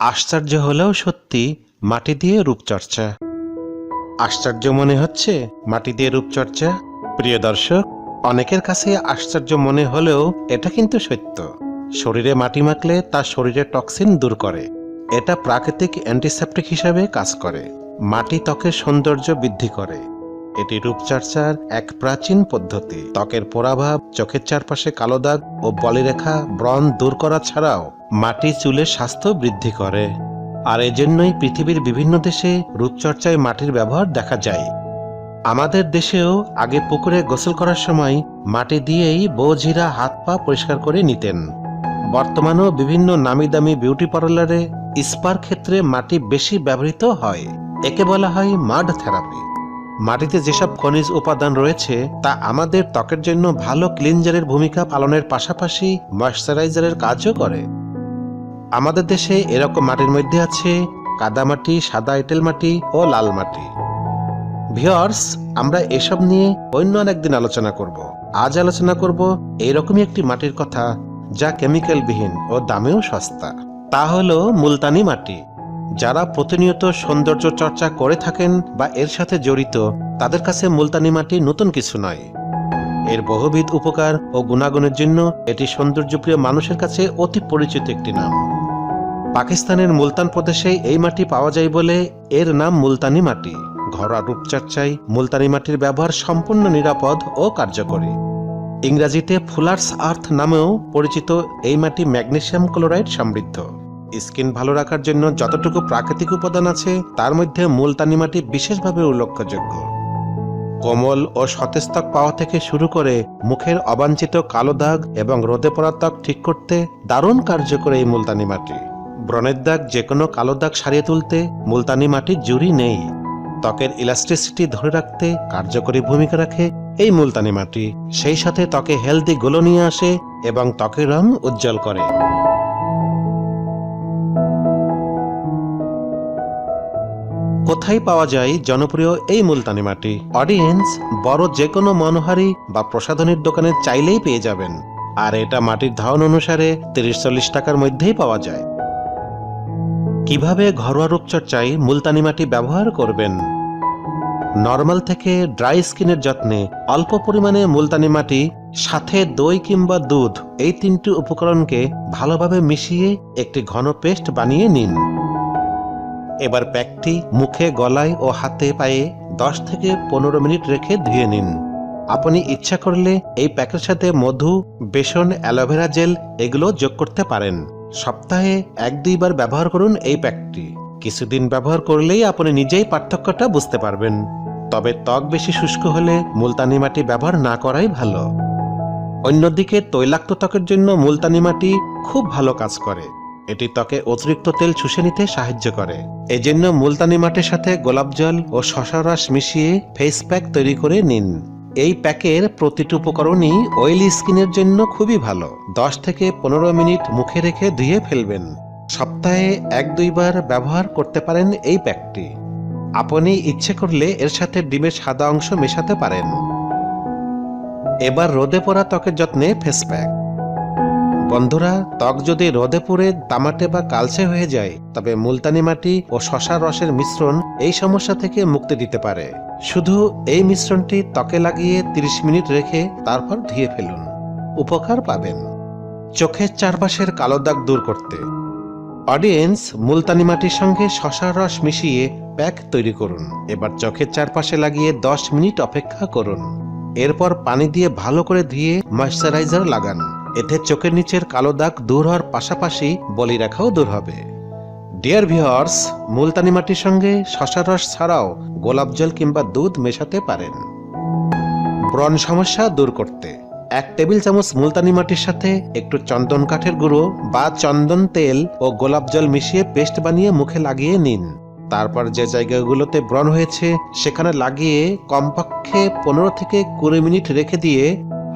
আশ্চর্য হলেও সত্যি মাটি দিয়ে রূপচর্চা আশ্চর্য মনে হচ্ছে মাটি দিয়ে রূপচর্চা প্রিয় দর্শক, অনেকের কাছে আশ্চর্য মনে হলেও এটা কিন্তু সত্য। শরীরে মাটি মাখলে তা শরীরে টক্সিন দূর করে। এটা প্রাকৃতিক অ্যান্টিসেপ্টিক হিসাবে কাজ করে। মাটি ত্বকের সৌন্দর্য বৃদ্ধি করে। এটি রূপচর্চার এক প্রাচীন পদ্ধতি। ত্বকের পোড়াভাব, চোখের চারপাশে কালো দাগ ও বলিরেখা ব্রণ দূর করা ছাড়াও মাটি চুলের স্বাস্থ্য বৃদ্ধি করে। আর এজন্যই পৃথিবীর বিভিন্ন দেশে রূপচর্চায় মাটির ব্যবহার দেখা যায়। আমাদের দেশেও আগে পুকুরে গোসল করার সময় মাটি দিয়েই বৌঝিরা হাত পা পরিষ্কার করে নিতেন। বর্তমানেও বিভিন্ন নামি দামি বিউটি পার্লারে স্পার ক্ষেত্রে মাটি বেশি ব্যবহৃত হয়। একে বলা হয় মাড থেরাপি। মাটিতে যেসব খনিজ উপাদান রয়েছে, তা আমাদের ত্বকের জন্য ভালো ক্লিনজারের ভূমিকা পালনের পাশাপাশি ময়শ্চারাইজারের কাজও করে। আমাদের দেশে এরকম মাটির মধ্যে আছে কাদামাটি সাদা এঁটেল মাটি ও লাল মাটি। ভিওর্স আমরা এসব নিয়ে অন্য একদিন আলোচনা করব। আজ আলোচনা করব এরকমই একটি মাটির কথা যা কেমিক্যালবিহীন ও দামেও সস্তা। তা হলো মুলতানি মাটি। যারা প্রতিনিয়ত সৌন্দর্য চর্চা করে থাকেন বা এর সাথে জড়িত, তাদের কাছে মুলতানি মাটি নতুন কিছু নয়। এর বহুবিধ উপকার ও গুণাগুণের জন্য এটি সৌন্দর্যপ্রিয় মানুষের কাছে অতি পরিচিত একটি নাম। পাকিস্তানের মুলতান প্রদেশে এই মাটি পাওয়া যায় বলে এর নাম মুলতানি মাটি। ঘরোয়া রূপচর্চায় মুলতানি মাটির ব্যবহার সম্পূর্ণ নিরাপদ ও কার্যকরী। ইংরাজিতে ফুলার্স আর্থ নামেও পরিচিত এই মাটি ম্যাগনেশিয়াম ক্লোরাইড সমৃদ্ধ। স্কিন ভালো রাখার জন্য যতটুকু প্রাকৃতিক উপাদান আছে, তার মধ্যে মুলতানি মাটি বিশেষভাবে উল্লেখযোগ্য। কোমল ও সতেজ ত্বক পাওয়া থেকে শুরু করে মুখের অবাঞ্ছিত কালো দাগ এবং রোদে পড়া ত্বক ঠিক করতে দারুণ কার্যকর এই মুলতানি মাটি। ব্রণের দাগ যে কোনো কালো দাগ সারিয়ে তুলতে মুলতানি মাটির জুড়ি নেই। ত্বকের ইলাস্টিসিটি ধরে রাখতে কার্যকরী ভূমিকা রাখে এই মুলতানি মাটি। সেই সাথে ত্বকে হেলদি গুলো নিয়ে আসে এবং ত্বকের রং উজ্জ্বল করে। কোথায় পাওয়া যায় জনপ্রিয় এই মুলতানি মাটি? অডিয়েন্স বড় যে কোনো মনোহারি বা প্রসাধনীর দোকানে চাইলেই পেয়ে যাবেন। আর এটা মাটির ধারণ অনুসারে তিরিশ চল্লিশ টাকার মধ্যেই পাওয়া যায়। কীভাবে ঘরোয়া রূপচর্চায় মুলতানি মাটি ব্যবহার করবেন? নর্মাল থেকে ড্রাই স্কিনের যত্নে অল্প পরিমাণে মুলতানি মাটি, সাথে দই কিংবা দুধ, এই তিনটি উপকরণকে ভালোভাবে মিশিয়ে একটি ঘন পেস্ট বানিয়ে নিন। এবার প্যাকটি মুখে, গলায় ও হাতে পায়ে দশ থেকে পনেরো মিনিট রেখে ধুয়ে নিন। আপনি ইচ্ছা করলে এই প্যাকের সাথে মধু, বেসন, অ্যালোভেরা জেল এগুলো যোগ করতে পারেন। সপ্তাহে এক দুইবার ব্যবহার করুন এই প্যাকটি। কিছুদিন ব্যবহার করলেই আপনি নিজেই পার্থক্যটা বুঝতে পারবেন। তবে ত্বক বেশি শুষ্ক হলে মুলতানি মাটি ব্যবহার না করাই ভালো। অন্যদিকে তৈলাক্ত ত্বকের জন্য মুলতানি মাটি খুব ভালো কাজ করে। এটি ত্বকে অতিরিক্ত তেল শুষে নিতে সাহায্য করে। এজন্য মুলতানি মাটির সাথে গোলাপ জল ও শশা রস মিশিয়ে ফেস প্যাক তৈরি করে নিন। এই প্যাকের প্রতিটি উপকরণই অয়েলি স্কিনের জন্য খুবই ভালো। দশ থেকে পনেরো মিনিট মুখে রেখে ধুয়ে ফেলবেন। সপ্তাহে এক দুইবার ব্যবহার করতে পারেন এই প্যাকটি। আপনি ইচ্ছে করলে এর সাথে ডিমের সাদা অংশ মেশাতে পারেন। এবার রোদে পড়া ত্বকের যত্নে ফেস প্যাক বন্ধুরা, ত্বক যদি রোদে পুড়ে তামাটে বা কালচে হয়ে যায়, তবে মুলতানি মাটি ও শশার রসের মিশ্রণ এই সমস্যা থেকে মুক্তি দিতে পারে। শুধু এই মিশ্রণটি ত্বকে লাগিয়ে 30 মিনিট রেখে তারপর ধুয়ে ফেলুন। উপকার পাবেন। চোখের চারপাশের কালো দাগ দূর করতে। অডিয়েন্স মুলতানি মাটির সঙ্গে শশার রস মিশিয়ে প্যাক তৈরি করুন। এবার চোখের চারপাশে লাগিয়ে 10 মিনিট অপেক্ষা করুন। এরপর পানি দিয়ে ভালো করে ধুয়ে ময়শ্চারাইজার লাগান। এতে চোখের নিচের কালো দাগ দূর হওয়ার পাশাপাশি বলি রেখাও দূর হবে। ডিয়ার ভিওয়ার্স মুলতানি মাটির সঙ্গে শশার রস ছাড়াও গোলাপ জল কিংবা দুধ মেশাতে পারেন। ব্রণ সমস্যা দূর করতে এক টেবিল চামচ মুলতানি মাটির সাথে একটু চন্দন কাঠের গুঁড়ো বা চন্দন তেল ও গোলাপ জল মিশিয়ে পেস্ট বানিয়ে মুখে লাগিয়ে নিন। তারপর যে জায়গাগুলোতে ব্রণ হয়েছে, সেখানে লাগিয়ে কমপক্ষে পনেরো থেকে কুড়ি মিনিট রেখে দিয়ে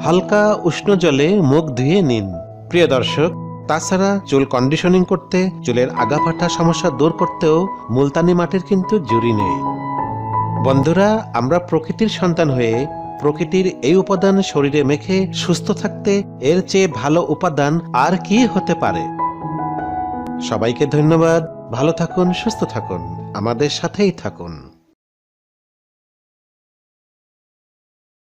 হালকা উষ্ণ জলে মুখ ধুয়ে নিন। প্রিয় দর্শক তাছাড়া চুল কন্ডিশনিং করতে, চুলের আগাফাটা সমস্যা দূর করতেও মুলতানি মাটির কিন্তু জুরি নেই। বন্ধুরা, আমরা প্রকৃতির সন্তান হয়ে প্রকৃতির এই উপাদান শরীরে মেখে সুস্থ থাকতে এর চেয়ে ভালো উপাদান আর কি হতে পারে? সবাইকে ধন্যবাদ। ভালো থাকুন, সুস্থ থাকুন। আমাদের সাথেই থাকুন।